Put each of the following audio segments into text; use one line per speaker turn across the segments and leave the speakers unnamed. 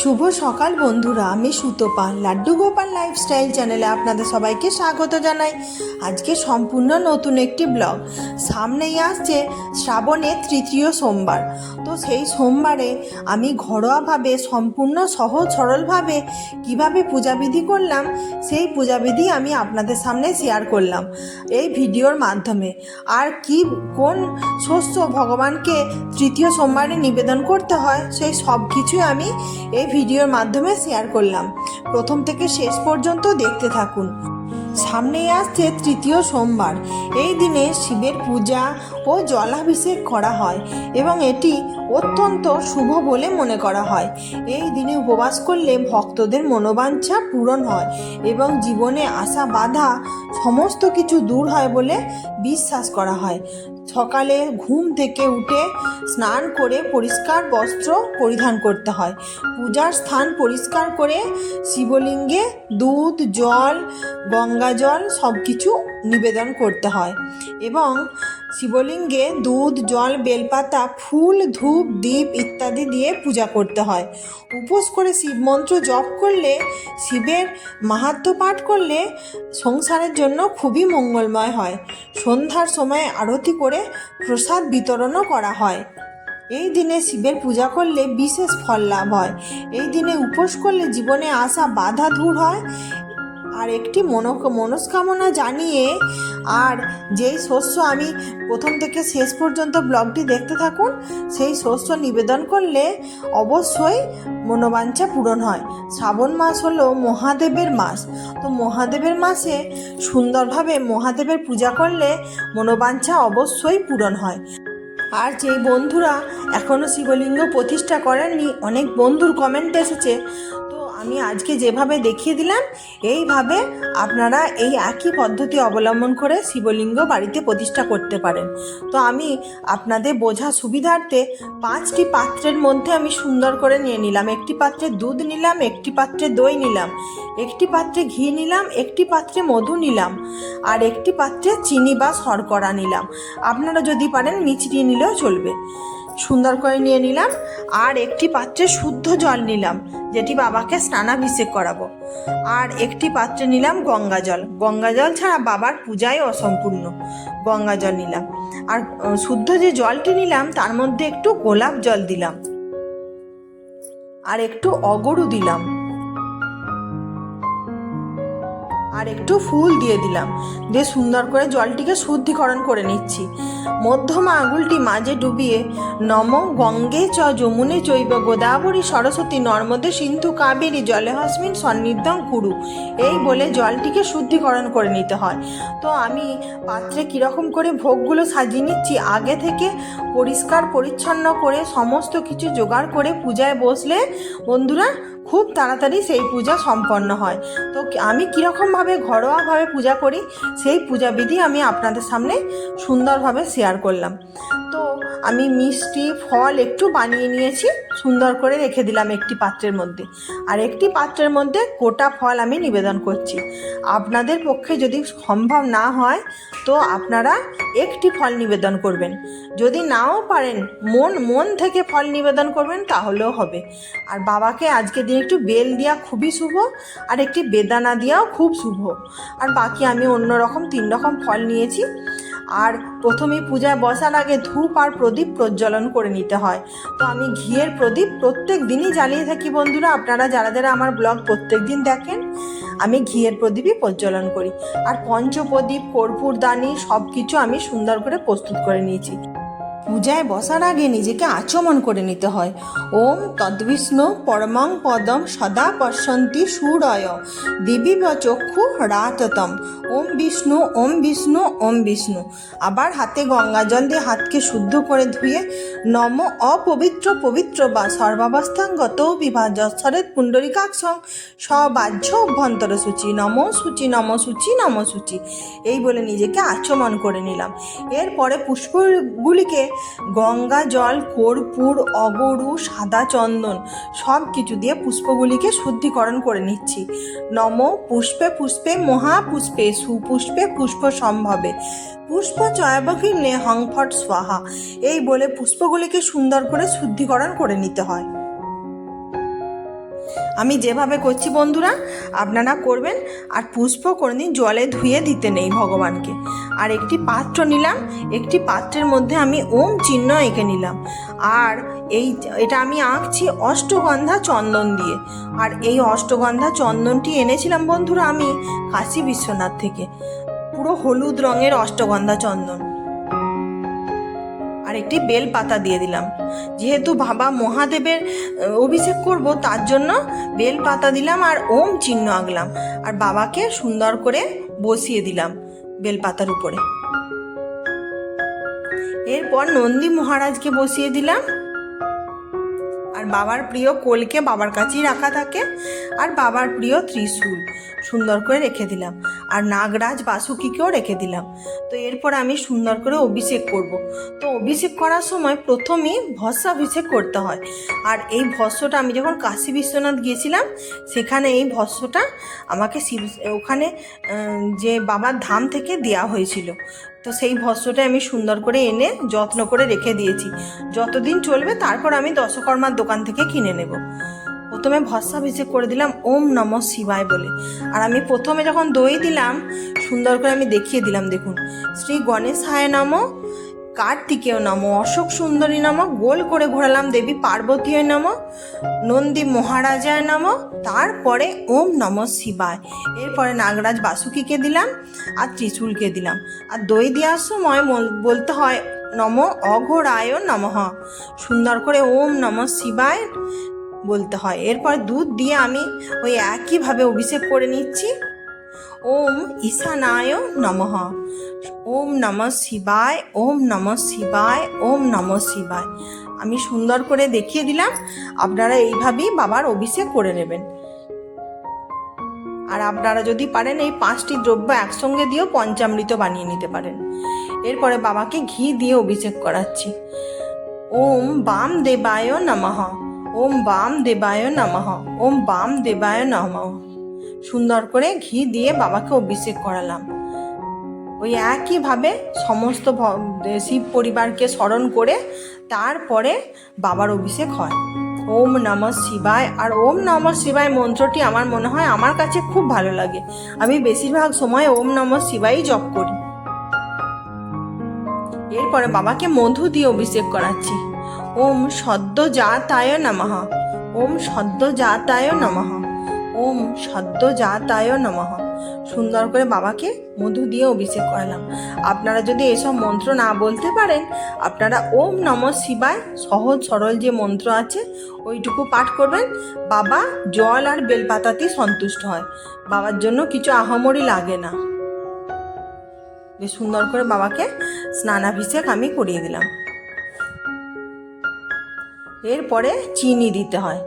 শুভ সকাল বন্ধুরা, আমি সুতপা লাড্ডু গোপাল লাইফস্টাইল চ্যানেলে আপনাদের সবাইকে স্বাগত জানাই। আজকে সম্পূর্ণ নতুন একটি ব্লগ সামনেই আসছে শ্রাবণের তৃতীয় সোমবার। তো সেই সোমবারে আমি ঘরোয়াভাবে, সম্পূর্ণ সহজ সরলভাবে কীভাবে পূজাবিধি করলাম, সেই পূজাবিধি আমি আপনাদের সামনে শেয়ার করলাম এই ভিডিওর মাধ্যমে। আর কি, কোন শস্য ভগবানকে তৃতীয় সোমবারে নিবেদন করতে হয়, সেই সব কিছুই আমি এই ভিডিওর মাধ্যমে শেয়ার করলাম। প্রথম থেকে শেষ পর্যন্ত দেখতে থাকুন। সামনেই আসছে তৃতীয় সোমবার। এই দিনে শিবের পূজা ও জলাভিষেক করা হয় এবং এটি অত্যন্ত শুভ বলে মনে করা হয়। এই দিনে উপবাস করলে ভক্তদের মনোবাঞ্ছা পূরণ হয় এবং জীবনে আসা বাধা সমস্ত কিছু দূর হয় বলে বিশ্বাস করা হয়। সকালে ঘুম থেকে উঠে স্নান করে পরিষ্কার বস্ত্র পরিধান করতে হয়। পূজার স্থান পরিষ্কার করে শিবলিঙ্গে দুধ, জল গঙ্গা জল সব কিছু নিবেদন করতে হয়। এবং শিবলিঙ্গে দুধ, জল, বেলপাতা, ফুল, ধূপ দ্বীপ ইত্যাদি দিয়ে পূজা করতে হয়। উপোস করে শিব মন্ত্র জপ করলে, শিবের মাহাত্ম্য পাঠ করলে সংসারের জন্য খুবই মঙ্গলময় হয়। সন্ধ্যার সময় আরতি করে প্রসাদ বিতরণও করা হয়। এই দিনে শিবের পূজা করলে বিশেষ ফল লাভ হয়। এই দিনে উপোস করলে জীবনে আসা বাধা দূর হয় আর একটি মনো মনস্কামনা জানিয়ে আর যেই শস্য আমি প্রথম থেকে শেষ পর্যন্ত ব্লগটি দেখতে থাকুন, সেই শস্য নিবেদন করলে অবশ্যই মনোবাঞ্ছা পূরণ হয়। শ্রাবণ মাস হলো মহাদেবের মাস। তো মহাদেবের মাসে সুন্দরভাবে মহাদেবের পূজা করলে মনোবাঞ্ছা অবশ্যই পূরণ হয়। আর যেই বন্ধুরা এখনও শিবলিঙ্গ প্রতিষ্ঠা করেননি, অনেক বন্ধুর কমেন্ট এসেছে আমি আজকে যেভাবে দেখিয়ে দিলাম, এইভাবে আপনারা এই একই পদ্ধতি অবলম্বন করে শিবলিঙ্গ বাড়িতে প্রতিষ্ঠা করতে পারেন। তো আমি আপনাদের বোঝা সুবিধার্থে পাঁচটি পাত্রের মধ্যে আমি সুন্দর করে নিয়ে নিলাম। একটি পাত্রে দুধ নিলাম, একটি পাত্রে দই নিলাম, একটি পাত্রে ঘি নিলাম, একটি পাত্রে মধু নিলাম, আর একটি পাত্রে চিনি বা শর্করা নিলাম। আপনারা যদি পারেন মিচড়িয়ে নিলেও চলবে। সুন্দর করে নিয়ে নিলাম, আর একটি পাত্রে শুদ্ধ জল নিলাম। যেটি বাবাকে স্নানাভিষেক করাবো। আর একটি পাত্রে নিলাম গঙ্গা জল। গঙ্গা জল ছাড়া বাবার পূজাই অসম্পূর্ণ। গঙ্গা জল নিলাম। আর শুদ্ধ যে জলটি নিলাম, তার মধ্যে একটু গোলাপ জল দিলাম। আর একটু অগরু দিলাম। একটু ফুল দিয়ে দিলাম। দিয়ে সুন্দর করে জলটিকে শুদ্ধিকরণ করে নিচ্ছি। মধ্যমা আঙুলটি মাঝে ডুবিয়ে, নম গঙ্গে চ যমুনে চৈব গোদাবরী সরস্বতী নর্মদে সিন্ধু কাবেরী জলে হসমিন সন্নিধ্যং কুরু। এই বলে জলটিকে শুদ্ধিকরণ করে নিতে হয়। তো আমি পাত্রে কীরকম করে ভোগগুলো সাজিয়ে নিচ্ছি, আগে থেকে পরিষ্কার পরিচ্ছন্ন করে সমস্ত কিছু জোগাড় করে পূজায় বসলে বন্ধুরা খুব তাড়াতাড়ি সেই পূজা সম্পন্ন হয়। তো আমি কীরকমভাবে ঘরোয়াভাবে পূজা করি, সেই পূজাবিধি আমি আপনাদের সামনে সুন্দরভাবে শেয়ার করলাম। তো আমি মিষ্টি, ফল একটু বানিয়ে নিয়েছি, সুন্দর করে রেখে দিলাম একটি পাত্রের মধ্যে। আর একটি পাত্রের মধ্যে গোটা ফল আমি নিবেদন করছি। আপনাদের পক্ষে যদি সম্ভব না হয়, তো আপনারা একটি ফল নিবেদন করবেন। যদি নাও পারেন, মন মন থেকে ফল নিবেদন করবেন, তাহলেও হবে। আর বাবাকে আজকে দিন একটু বেল দেওয়া খুবই শুভ আর একটি বেদানা দেওয়াও খুব শুভ। আর বাকি আমি অন্য রকম তিন রকম ফল নিয়েছি। আর প্রথমেই পূজায় বসার আগে ধূপ আর প্রদীপ প্রজ্বলন করে নিতে হয়। তো আমি ঘিয়ের প্রদীপ প্রত্যেক দিনই জ্বালিয়ে থাকি বন্ধুরা। আপনারা যারা যারা আমার ব্লগ প্রত্যেক দিন দেখেন, আমি ঘিয়ের প্রদীপই প্রজ্বলন করি। আর পঞ্চপ্রদীপ, কর্পূরদানি সব কিছু আমি সুন্দর করে প্রস্তুত করে নিয়েছি। পূজায় বসার আগে নিজেকে আচমন করে নিতে হয়। ওম তদ্বিষ্ণু পরমং পদম সদা পশ্যন্তি সুরয়। দেবী চক্ষু রাততম। ওম বিষ্ণু ওম বিষ্ণু ওম বিষ্ণু। আবার হাতে গঙ্গা জল দিয়ে হাতকে শুদ্ধ করে ধুয়ে নম অপবিত্র পবিত্র বা সর্বাবস্থাঙ্গত বিভাজরে পুণ্ডরিকাক্ষং সবাহ্য অভ্যন্তর সূচি। নম সূচি নম সূচি নম সূচি। এই বলে নিজেকে আচমন করে নিলাম। এরপরে পুষ্পগুলিকে গঙ্গা, জল কর্পূর অগরু, সাদা চন্দন সব কিছু দিয়ে পুষ্পগুলিকে শুদ্ধিকরণ করে নিচ্ছি। নম, পুষ্পে পুষ্পে মহাপুষ্পে সুপুষ্পে পুষ্প সম্ভবে। পুষ্প চয়াবকীর্ণে হংফট স্বাহা। এই বলে পুষ্পগুলিকে সুন্দর করে শুদ্ধিকরণ করে নিতে হয়। আমি যেভাবে করছি বন্ধুরা, আপনারা করবেন আর পুষ্প কোনোদিন জলে ধুয়ে দিতে নেই ভগবানকে। আর একটি পাত্র নিলাম, একটি পাত্রের মধ্যে আমি ওম চিহ্ন এঁকে নিলাম। আর এই এটা আমি আঁকছি অষ্টগন্ধা চন্দন দিয়ে। আর এই অষ্টগন্ধা চন্দনটি এনেছিলাম বন্ধুরা আমি কাশী বিশ্বনাথ থেকে। পুরো হলুদ রঙের অষ্টগন্ধা চন্দন। আর একটি বেল পাতা দিয়ে দিলাম। যেহেতু বাবা মহাদেবের অভিষেক করব, তার জন্য বেল পাতা দিলাম আর ওম চিহ্ন আঁকলাম। আর বাবাকে সুন্দর করে বসিয়ে দিলাম বেল পাতার উপরে। এরপর নন্দী মহারাজকে বসিয়ে দিলাম। বাবার প্রিয় কোলকে বাবার কাছেই রাখা থাকে আর বাবার প্রিয় ত্রিশূল। সুন্দর করে রেখে দিলাম। আর নাগরাজ বাসুকিকেও রেখে দিলাম। তো এরপর আমি সুন্দর করে অভিষেক করব। তো অভিষেক করার সময় প্রথমেই ভস্মাভিষেক করতে হয়। আর এই ভস্যটা আমি যখন কাশী বিশ্বনাথ গিয়েছিলাম, সেখানে এই ভস্যটা আমাকে শিব, ওখানে যে বাবার ধাম থেকে দেওয়া হয়েছিল। তো সেই ভস্যটা আমি সুন্দর করে এনে যত্ন করে রেখে দিয়েছি। যতদিন চলবে, তারপর আমি দশকর্মার দোকান থেকে কিনে নেব। প্রথমে ভস্মাভিষেক করে দিলাম, ওম নম শিবায় বলে। আর আমি প্রথমে যখন দই দিলাম, সুন্দর করে আমি দেখিয়ে দিলাম, দেখুন। শ্রী গণেশ হায় নম, কার্তিকেয় নম, অশোক সুন্দরী নম, গোল করে ঘোরালাম দেবী পার্বতীয় নম, নন্দী মহারাজায় নম, তারপরে ওম নম শিবায়। এরপরে নাগরাজ বাসুকিকে দিলাম আর ত্রিশূলকে দিলাম। আর দই দেওয়ার সময় বল- বলতে হয় নম অঘোরায় নমঃ। সুন্দর করে ওম নম শিবায় বলতে হয়। এরপর দুধ দিয়ে আমি ওই একইভাবে অভিষেক করে নিচ্ছি। ওম ঈশানায় নমঃ। ওম নম শিবায়, ওম নম শিবায়, ওম নম শিবায়। আমি সুন্দর করে দেখিয়ে দিলাম, আপনারা এইভাবেই বাবার অভিষেক করে নেবেন। আর আপনারা যদি পারেন এই পাঁচটি দ্রব্য একসঙ্গে দিয়েও পঞ্চামৃত বানিয়ে নিতে পারেন। এরপরে বাবাকে ঘি দিয়ে অভিষেক করাচ্ছি। ওম বাম দেবায় নমঃ। ওম বাম দেবায় নমঃ। ওম বাম দেবায় নমঃ। সুন্দর করে ঘি দিয়ে বাবাকে অভিষেক করালাম। ওই একইভাবে সমস্ত শিব পরিবারকে স্মরণ করে তারপরে বাবার অভিষেক হয়। ওম নম শিবায়। আর ওম নম শিবায় মন্ত্রটি আমার মনে হয় আমার কাছে খুব ভালো লাগে। আমি বেশিরভাগ সময় ওম নম শিবাই জপ করি। এরপরে বাবাকে মধু দিয়ে অভিষেক করাচ্ছি। ওম সদ্য জাতায় নমঃ। ওম সদ্য জাতায় নমঃ। ওম সদ্য জাতায় নমঃ। সুন্দর করে বাবাকে মধু দিয়ে অভিষেক করালাম। আপনারা যদি এসব মন্ত্র না বলতে পারেন, আপনারা ওম নম শিবায় সহজ সরল যে মন্ত্র আছে, ওইটুকু পাঠ করবেন। বাবা জল আর বেলপাতাতেই সন্তুষ্ট হয়। বাবার জন্য কিছু আহামরি লাগে না। বেশ সুন্দর করে বাবাকে স্নানাভিষেক আমি করিয়ে দিলাম। এরপরে চিনি দিতে হয়।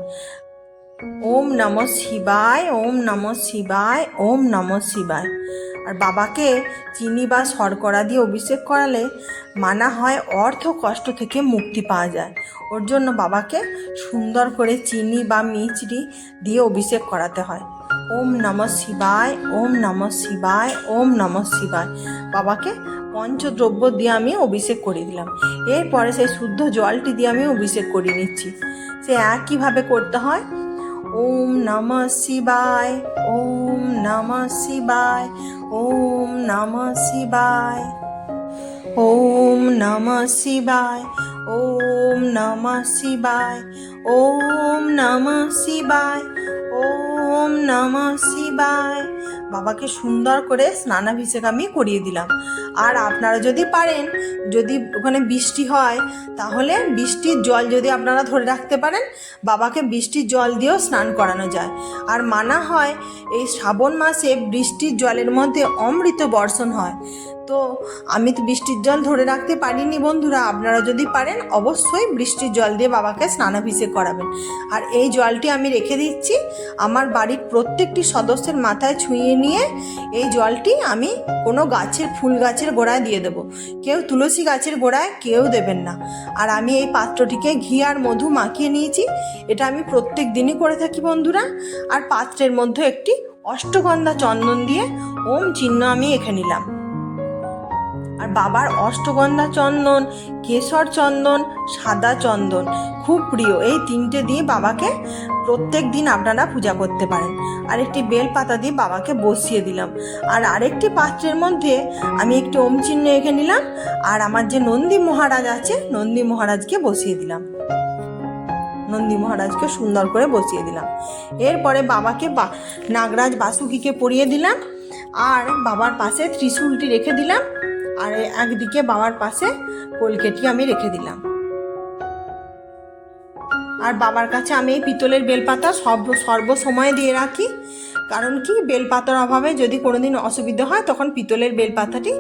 ওম নম শিবায়, ওম নম শিবায়, ওম নম শিবায়। আর বাবাকে চিনি বা শর্করা দিয়ে অভিষেক করালে মানা হয় অর্থ কষ্ট থেকে মুক্তি পাওয়া যায়। ওর জন্য বাবাকে সুন্দর করে চিনি বা মিচড়ি দিয়ে অভিষেক করাতে হয়। ওম নম শিবায়, ওম নম শিবায়, ওম নম শিবায়। বাবাকে পঞ্চদ্রব্য দিয়ে আমি অভিষেক করে দিলাম। এরপরে সেই শুদ্ধ জলটি দিয়ে আমি অভিষেক করে নিচ্ছি। সে একইভাবে করতে হয়? ওম নম শিবায়, ওম নম শিবায়, ওম নম শিবায়, ওম নম শিবায়, ওম নম শিবায়, ওম নম শিবায়, ওম নম শিবায়। বাবাকে সুন্দর করে স্নানাভিষেক আমি করিয়ে দিলাম। আর আপনারা যদি পারেন, যদি ওখানে বৃষ্টি হয়, তাহলে বৃষ্টির জল যদি আপনারা ধরে রাখতে পারেন, বাবাকে বৃষ্টির জল দিয়েও স্নান করানো যায়। আর মানা হয়, এই শ্রাবণ মাসে বৃষ্টির জলের মধ্যে অমৃত বর্ষণ হয়। তো আমি তো বৃষ্টির জল ধরে রাখতে পারিনি বন্ধুরা। আপনারা যদি পারেন, অবশ্যই বৃষ্টির জল দিয়ে বাবাকে স্নানাভিষেক করাবেন। আর এই জলটি আমি রেখে দিচ্ছি আমার বাড়ির প্রত্যেকটি সদস্যের মাথায় ছুঁয়ে নিয়ে এই জলটি আমি কোনো গাছের ফুল গাছের গোড়ায় দিয়ে দেবো। কেউ তুলসী গাছের গোড়ায় কেউ দেবেন না। আর আমি এই পাত্রটিকে ঘি আর মধু মাখিয়ে নিয়েছি। এটা আমি প্রত্যেক দিনই করে থাকি বন্ধুরা। আর পাত্রের মধ্যে একটি অষ্টগন্ধা চন্দন দিয়ে ওম চিহ্ন আমি এঁকে নিলাম। আর বাবার অষ্টগন্ধা চন্দন, কেশর চন্দন, সাদা চন্দন খুব প্রিয়। এই তিনটে দিয়ে বাবাকে প্রত্যেক দিন আপনারা পূজা করতে পারেন। আর একটি বেল পাতা দিয়ে বাবাকে বসিয়ে দিলাম। আর আরেকটি পাত্রের মধ্যে আমি একটি ওম চিহ্ন এঁকে নিলাম আর আমার যে নন্দী মহারাজ আছে, নন্দী মহারাজকে বসিয়ে দিলাম। নন্দী মহারাজকে সুন্দর করে বসিয়ে দিলাম। এরপরে বাবাকে বা, নাগরাজ বাসুকিকে পরিয়ে দিলাম। আর বাবার পাশে ত্রিশূলটি রেখে দিলাম। আর একদিকে বাবার পাশে কলকেটি আমি রেখে দিলাম। আর বাবার কাছে আমি এই পিতলের বেলপাতা সব সর্বসময় দিয়ে রাখি। কারণ কি? বেলপাতার অভাবে যদি কোনোদিন অসুবিধা হয়, তখন পিতলের বেলপাতাটি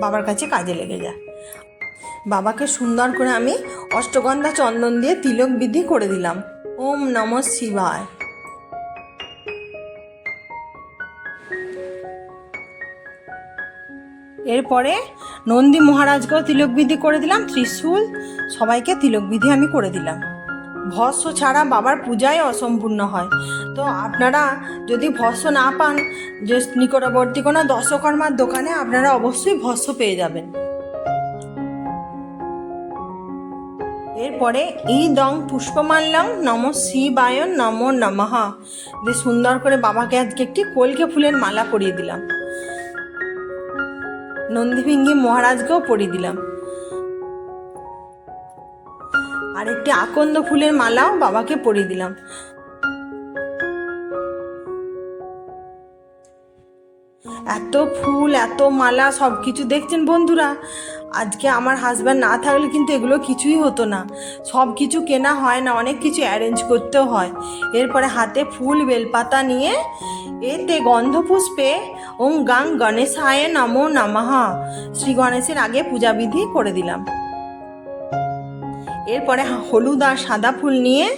বাবার কাছে কাজে লেগে যায়। বাবাকে সুন্দর করে আমি অষ্টগন্ধা চন্দন দিয়ে তিলক বিধি করে দিলাম। ওম নম শিবায়। এরপরে নন্দী মহারাজকেও তিলক বিধি করে দিলাম, ত্রিশূল সবাইকে তিলক বিধি আমি করে দিলাম। ভস্য ছাড়া বাবার পূজাই অসম্পূর্ণ হয়। তো আপনারা যদি ভস্য না পান, যে নিকটবর্তী কোনো দশকর্মার দোকানে আপনারা অবশ্যই ভস্য পেয়ে যাবেন। এরপরে ই দং পুষ্পমাল্যং নম শিবায় নম নমঃ। দিয়ে সুন্দর করে বাবাকে আজকে একটি কলকে ফুলের মালা পরিয়ে দিলাম। নন্দীভিঙ্গি মহারাজকেও পরিয়ে দিলাম। আর একটি আকন্দ ফুলের মালাও বাবাকে পরিয়ে দিলাম। এত ফুল, এত মালা সব কিছু দেখছেন বন্ধুরা। আজকে আমার হাজব্যান্ড না থাকলে কিন্তু এগুলো কিছুই হতো না। সব কিছু কেনা হয় না, অনেক কিছু অ্যারেঞ্জ করতেও হয়। এরপরে হাতে ফুল, বেলপাতা নিয়ে এতে গন্ধপুষ্পে ওম গাং গণেশ গণেশায় নমো নমঃ। শ্রী গণেশের আগে পূজাবিধি করে দিলাম। এরপরে হলুদ আর সাদা ফুল নিয়ে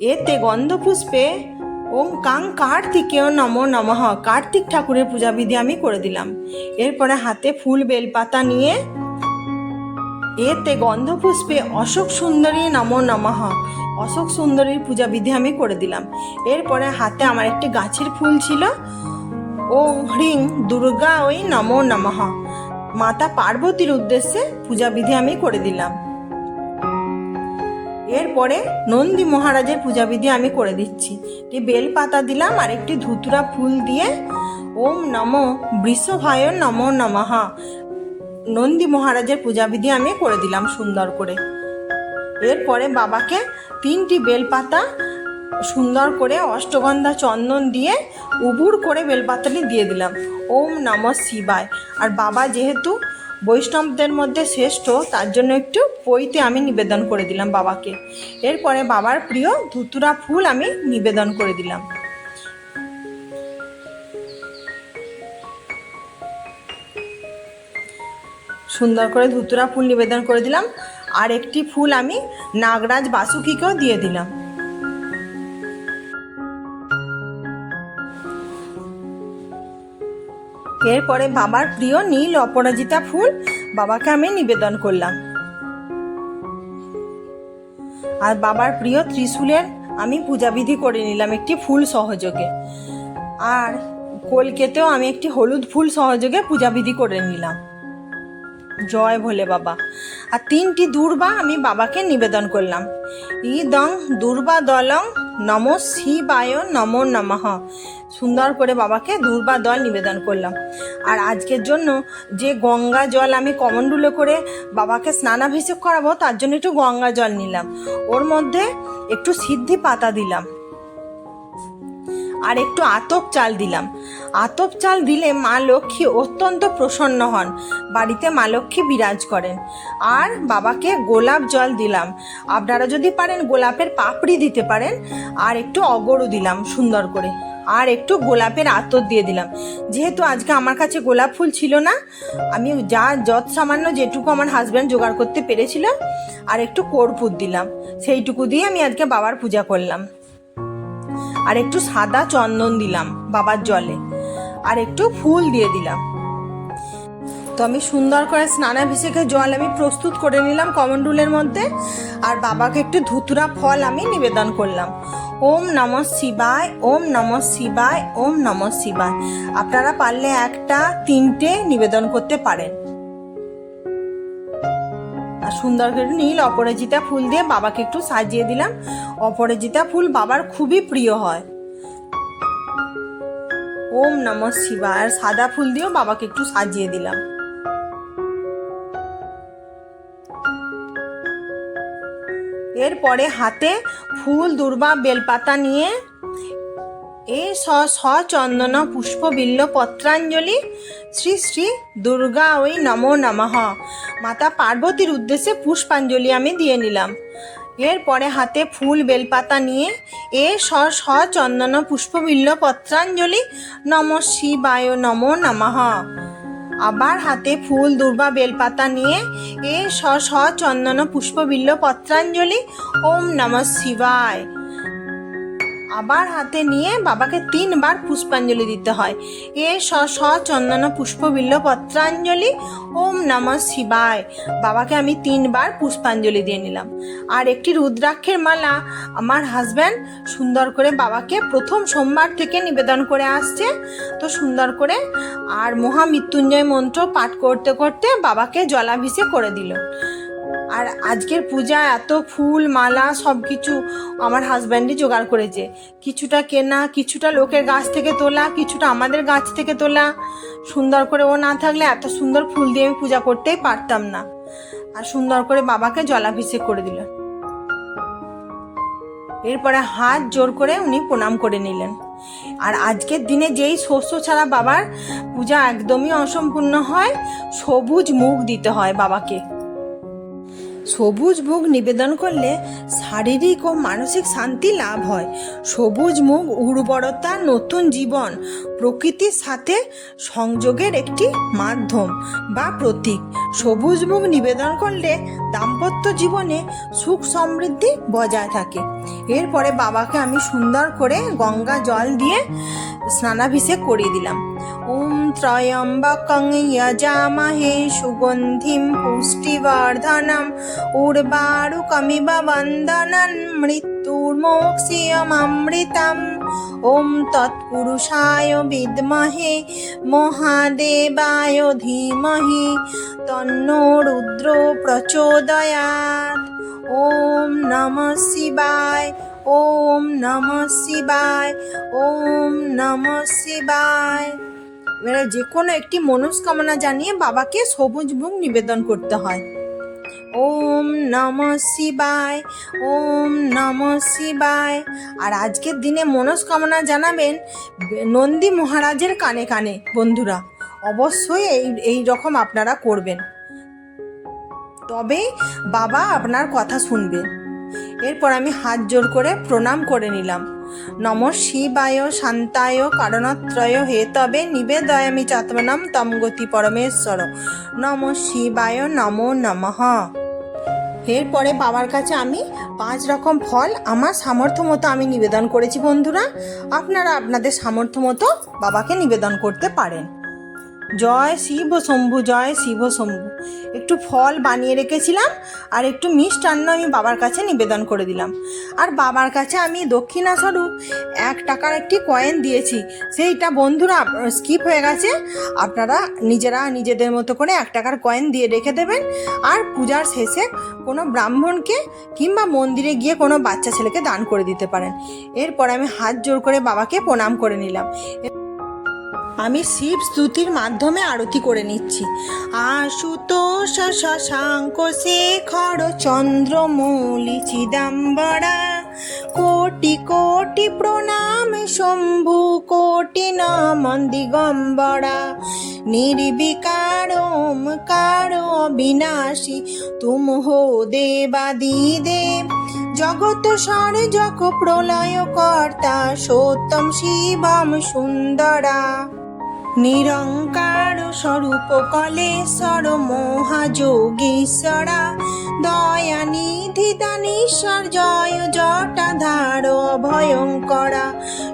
এতে গন্ধপুষ্পে ওম কাং কার্তিকেয় নম নমঃ। কার্তিক ঠাকুরের পূজাবিধি আমি করে দিলাম। এরপরে হাতে ফুল, বেলপাতা নিয়ে এতে গন্ধপুষ্পে অশোক সুন্দরী নম নমঃ। অশোক সুন্দরীর পূজাবিধি আমি করে দিলাম। এরপরে হাতে আমার একটি গাছের ফুল ছিল। ওং হ্রিং দুর্গা ওই নমো নমঃ। মাতা পার্বতীর উদ্দেশ্যে পূজাবিধি আমি করে দিলাম। এরপরে নন্দী মহারাজের পূজাবিধি আমি করে দিচ্ছি। একটি বেল পাতা দিলাম আর একটি ধুতুরা ফুল দিয়ে ওম নম বৃষভায় নম নমঃ। নন্দী মহারাজের পূজাবিধি আমি করে দিলাম সুন্দর করে। এরপরে বাবাকে তিনটি বেলপাতা সুন্দর করে অষ্টগন্ধা চন্দন দিয়ে উবুর করে বেলপাতাটি দিয়ে দিলাম। ওম নম শিবায়। আর বাবা যেহেতু বৈষ্ণবদের মধ্যে শ্রেষ্ঠ, তার জন্য একটু পইতে আমি নিবেদন করে দিলাম বাবাকে। এরপরে বাবার প্রিয় ধুতুরা ফুল আমি নিবেদন করে দিলাম। সুন্দর করে ধুতুরা ফুল নিবেদন করে দিলাম। আর একটি ফুল আমি নাগরাজ বাসুকিকেও দিয়ে দিলাম। এরপরে বাবার প্রিয় নীল অপরাজিতা ফুল বাবাকে আমি নিবেদন করলাম। আর বাবার প্রিয় ত্রিশূলের আমি পূজাবিধি করে নিলাম একটি ফুল সহযোগে। আর কলকেতেও আমি একটি হলুদ ফুল সহযোগে পূজাবিধি করে নিলাম। জয় ভোলে বাবা। আর তিনটি দুর্বা আমি বাবাকে নিবেদন করলাম। ইদং দুর্বা দলং নম শিবায় নম নমঃ। সুন্দর করে বাবাকে দুর্বা দল নিবেদন করলাম। আর আজকের জন্য যে গঙ্গা জল আমি কমণ্ডুলো করে বাবাকে স্নানাভিষেক করাবো, তার জন্য একটু গঙ্গা জল নিলাম। ওর মধ্যে একটু সিদ্ধি পাতা দিলাম। আর একটু আতপ চাল দিলাম। আতপ চাল দিলে মা লক্ষ্মী অত্যন্ত প্রসন্ন হন। বাড়িতে মা লক্ষ্মী বিরাজ করেন। আর বাবাকে গোলাপ জল দিলাম। আপনারা যদি পারেন গোলাপের পাপড়ি দিতে পারেন। আর একটু অগরু দিলাম সুন্দর করে। আর একটু গোলাপের আতর দিয়ে দিলাম। যেহেতু আজকে আমার কাছে গোলাপ ফুল ছিল না, আমি যা যত সামান্য যেটুকু আমার হাজব্যান্ড জোগাড় করতে পেরেছিল, আর একটু কর্পূর দিলাম। সেইটুকু দিয়ে আমি আজকে বাবার পূজা করলাম। আর একটু সাদা চন্দন দিলাম বাবার জলে। আর একটু ফুল দিয়ে দিলাম। তো আমি সুন্দর করে স্নানাভিষেকের জল আমি প্রস্তুত করে নিলাম কমন্ডুলের মধ্যে। আর বাবাকে একটু ধুতুরা ফল আমি নিবেদন করলাম। ওম নম শিবায়, ওম নম শিবায়, ওম নম শিবায়। আপনারা পারলে একটা, তিনটে নিবেদন করতে পারেন। সুন্দর করে নীল অপরাজিতা ফুল দিয়ে বাবাকে একটু সাজিয়ে দিলাম। অপরাজিতা ফুল বাবার খুবই প্রিয় হয়। ওম নম শিবা আর সাদা ফুল দিয়েও বাবাকে একটু সাজিয়ে দিলাম। এরপরে হাতে ফুল, দুর্বা, বেলপাতা নিয়ে এ স স চন্দন পুষ্প বিল্ল পত্রাঞ্জলি শ্রী শ্রী দুর্গা ওই নমো নমঃ। মাতা পার্বতীর উদ্দেশ্যে পুষ্পাঞ্জলি আমি দিয়ে নিলাম। এরপরে হাতে ফুল বেলপাতা নিয়ে এ স স চন্দন পুষ্প বিল্ল পত্রাঞ্জলি নম শিবায় নমো নমঃ। আবার হাতে ফুল দুর্বা বেলপাতা নিয়ে এ স স চন্দন পুষ্প বিল্ল পত্রাঞ্জলি ওম নম শিবায়। আবার হাতে নিয়ে বাবাকে তিনবার পুষ্পাঞ্জলি দিতে হয়। এ স স চন্দন পুষ্প বিল্ল পত্রাঞ্জলি, ওম নম শিবায়। বাবাকে আমি তিনবার পুষ্পাঞ্জলি দিয়ে নিলাম। আর একটি রুদ্রাক্ষের মালা আমার হাজব্যান্ড সুন্দর করে বাবাকে প্রথম সোমবার থেকে নিবেদন করে আসছে। তো সুন্দর করে আর মহামৃত্যুঞ্জয় মন্ত্র পাঠ করতে করতে বাবাকে জলাভিষেক করে দিল। আর আজকের পূজা এত ফুল, মালা সব কিছু আমার হাজব্যান্ডই জোগাড় করেছে। কিছুটা কেনা, কিছুটা লোকের গাছ থেকে তোলা, কিছুটা আমাদের গাছ থেকে তোলা। সুন্দর করে ও না থাকলে এত সুন্দর ফুল দিয়ে আমি পূজা করতেই পারতাম না। আর সুন্দর করে বাবাকে জলাভিষেক করে দিল। এরপরে হাত জোর করে উনি প্রণাম করে নিলেন। আর আজকের দিনে যেই শস্য ছাড়া বাবার পূজা একদমই অসম্পূর্ণ হয়, সবুজ মুখ দিতে হয় বাবাকে। সবুজ মুখ নিবেদন করলে শারীরিক ও মানসিক শান্তি লাভ হয়। সবুজ মুখ উর্বরতা, নতুন জীবন, প্রকৃতির সাথে সংযোগের একটি মাধ্যম বা প্রতীক। সবুজ মুখ নিবেদন করলে দাম্পত্য জীবনে সুখ সমৃদ্ধি বজায় থাকে। এরপরে বাবাকে আমি সুন্দর করে গঙ্গা জল দিয়ে স্নানাভিষেক করিয়ে দিলাম। ওম ত্রয়ম্বকং যজামহে সুগন্ধিম পুষ্টিবর্ধনম উর্বারুকমিব বন্দনন মৃত্যুর্মোক্ষিয়মৃতম ওম তৎপুরুষায় বিদ্মহে মহাদেবায় ধীমহি তন্নো রুদ্র প্রচোদয়াৎ ওম নমঃ শিবায় ওম নমঃ শিবায় ওম নমঃ শিবায় এবারে যে কোনো একটি মনস্কামনা জানিয়ে বাবাকে সবুজ মুখ নিবেদন করতে হয়। ওম নমঃ শিবায়, ওম নমঃ শিবায়। আর আজকের দিনে মনস্কামনা জানাবেন নন্দী মহারাজের কানে কানে, বন্ধুরা। অবশ্যই এই এই রকম আপনারা করবেন। তবে বাবা আপনার কথা শুনবে। এরপর আমি হাত জোর করে প্রণাম করে নিলাম। নম শিবায় শান্তায় কারণত্রয় হে তবে নিবেদয়ামি চাত্মনাম তম গতি পরমেশ্বর। নম শিবায় নম নমঃ। এরপরে বাবার কাছে আমি পাঁচ রকম ফল আমার সামর্থ্য মতো আমি নিবেদন করেছি বন্ধুরা। আপনারা আপনাদের সামর্থ্য মতো বাবাকে নিবেদন করতে পারেন। জয় শিব শম্ভু, জয় শিব শম্ভু। একটু ফল বানিয়ে রেখেছিলাম আর একটু মিষ্টান্ন আমি বাবার কাছে নিবেদন করে দিলাম। আর বাবার কাছে আমি দক্ষিণাস্বরূপ এক টাকার একটি কয়েন দিয়েছি। সেইটা বন্ধুরা স্কিপ হয়ে গেছে। আপনারা নিজেরা নিজেদের মতো করে এক টাকার কয়েন দিয়ে রেখে দেবেন। আর পূজার শেষে কোনো ব্রাহ্মণকে কিংবা মন্দিরে গিয়ে কোনো বাচ্চা ছেলেকে দান করে দিতে পারেন। এরপর আমি হাত জোর করে বাবাকে প্রণাম করে নিলাম। আমি শিব স্তুতির মাধ্যমে আরতি করে নিচ্ছি। আশুতোষ শশাঙ্ক শেখর চন্দ্রমৌলি চিদাম্বরা। কোটি কোটি প্রণাম শম্ভু, কোটি নম দিগম্বরা। নির্বিকার ওমকার অবিনাশী, তুম হো দেবাদি দেব জগত স্বরে যক প্রলয় কর্তা, সত্যম শিবম সুন্দরা। নিরঙ্কার স্বরূপ কলেশ্বর মহাযোগেশ্বরা দয়া নিধি দানীশ্বর জয় জটাধার ভয়ঙ্করা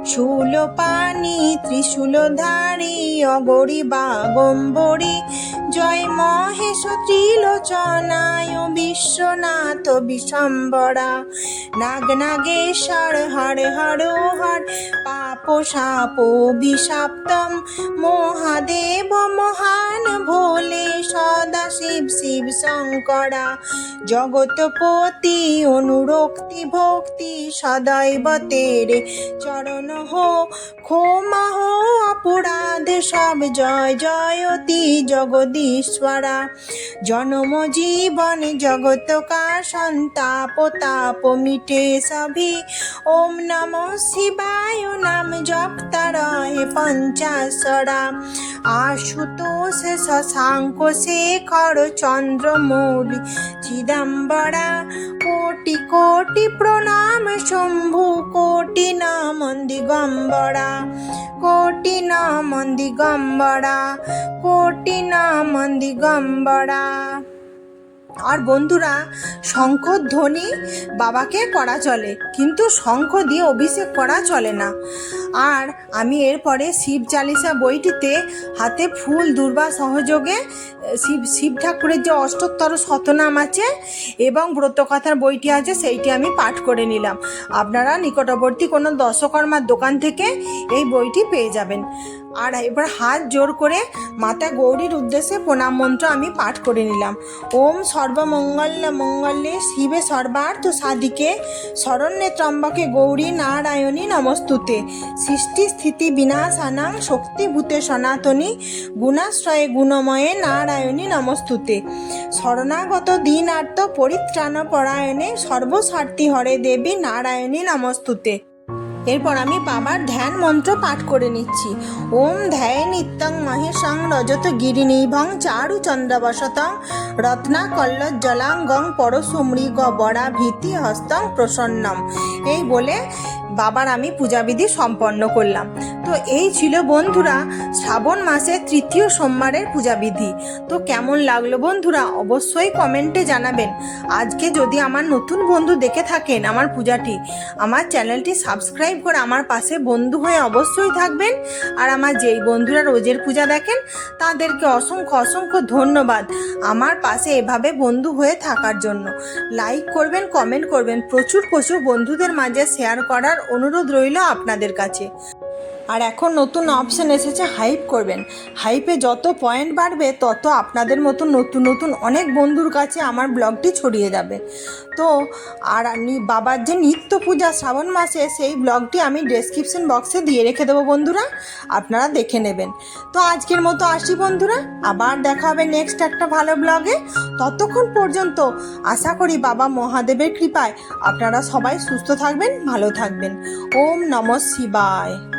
শূলপানি ত্রিশূলধারী, অগরি বাগম্বরী। জয় মহেশ ত্রিলোচনায় বিশ্বনাথ বিশম্বরা। নাগ নাগেশ্বর, হর হর হর, পাপ সাপ বিষাপ্তম। মহাদেব মহান ভোলে, সদা শিব শিব শঙ্করা। জগৎপতি অনুরক্তি, ভক্তি সদৈব তেরে চরণ হো, ক্ষমা হো, অপরাধ সব জয় জয়তি জগদীশ্বরা। জনম জীবন জগত কা সন্তাপ, তাপ মিটে সভি। ওম নম শিবায়, নাম জপতা রহে পঞ্চাশরা। আশুতোষ শশাঙ্ক শেখর চন্দ্রমৌলি, চিদম্বরা কোটি কোটি প্রণাম শম্ভু কোটি নাম দিগম্বরা। কোটি নাম দিগম্বরা। কোটি নাম দিগম্বরা। আর বন্ধুরা শঙ্খ ধ্বনি বাবাকে করা চলে, কিন্তু শঙ্খ দিয়ে অভিষেক করা চলে না। আর আমি এরপরে শিব চালিসা বইটিতে হাতে ফুল, দুর্বা সহযোগে, শিব শিব ঠাকুরের যে অষ্টোত্তর শতনাম আছে এবং ব্রতকথার বইটি আছে, সেইটি আমি পাঠ করে নিলাম। আপনারা নিকটবর্তী কোনো দশকর্মার দোকান থেকে এই বইটি পেয়ে যাবেন। আর এবার হাত জোর করে মাতা গৌরীর উদ্দেশ্যে প্রণাম মন্ত্র আমি পাঠ করে নিলাম। ওম সর্বমঙ্গল মঙ্গলে শিবে সর্বার্থ সাধিকে, শরণ্যে ত্রম্বকে গৌরী নারায়ণী নমস্তুতে। সৃষ্টি স্থিতি বিনাশানাং শক্তিভূতে সনাতনী, গুণাশ্রয়ে গুণময়ে নারায়ণী নমস্তুতে। শরণাগত দীনার্থ পরিত্রাণ পরায়ণে সর্বস্বার্থী হরে দেবী নারায়ণী নমস্তুতে। এরপর আমি বাবার ধ্যান মন্ত্র পাঠ করে নিচ্ছি। ওম ধ্যায় নিত্যং মহেশং রজত গিরিনিভং চারু চন্দ্রবসতং রত্না কল্লজ্জলাঙ্গং পরশুমৃগ বরা ভীতি হস্তং প্রসন্নম। এই বলে বাবার আমি পূজাবিধি সম্পন্ন করলাম। তো এই ছিল বন্ধুরা শ্রাবণ মাসের তৃতীয় সোমবারের পূজাবিধি। তো কেমন লাগল বন্ধুরা অবশ্যই কমেন্টে জানাবেন। আজকে যদি আমার নতুন বন্ধু দেখে থাকেন আমার পূজাটি, আমার চ্যানেলটি সাবস্ক্রাইব করে আমার পাশে বন্ধু হয়ে অবশ্যই থাকবেন। আর আমার যেই বন্ধুরা রোজের পূজা দেখেন, তাদেরকে অসংখ্য অসংখ্য ধন্যবাদ আমার পাশে এভাবে বন্ধু হয়ে থাকার জন্য। লাইক করবেন, কমেন্ট করবেন, প্রচুর প্রচুর বন্ধুদের মাঝে শেয়ার করার অনুরোধ রইল আপনাদের কাছে। আর এখন নতুন অপশন এসেছে হাইপ করবেন। হাইপে যত পয়েন্ট বাড়বে, তত আপনাদের মতো নতুন নতুন অনেক বন্ধুর কাছে আমার ব্লগটি ছড়িয়ে যাবে। তো আর বাবার যে নিত্য পূজা শ্রাবণ মাসে, সেই ব্লগটি আমি ডেসক্রিপশন বক্সে দিয়ে রেখে দেবো বন্ধুরা। আপনারা দেখে নেবেন। তো আজকের মতো আসি বন্ধুরা। আবার দেখা হবে নেক্সট একটা ভালো ব্লগে ততক্ষণ পর্যন্ত আশা করি বাবা মহাদেবের কৃপায় আপনারা সবাই সুস্থ থাকবেন, ভালো থাকবেন। ওম নম শিবায়।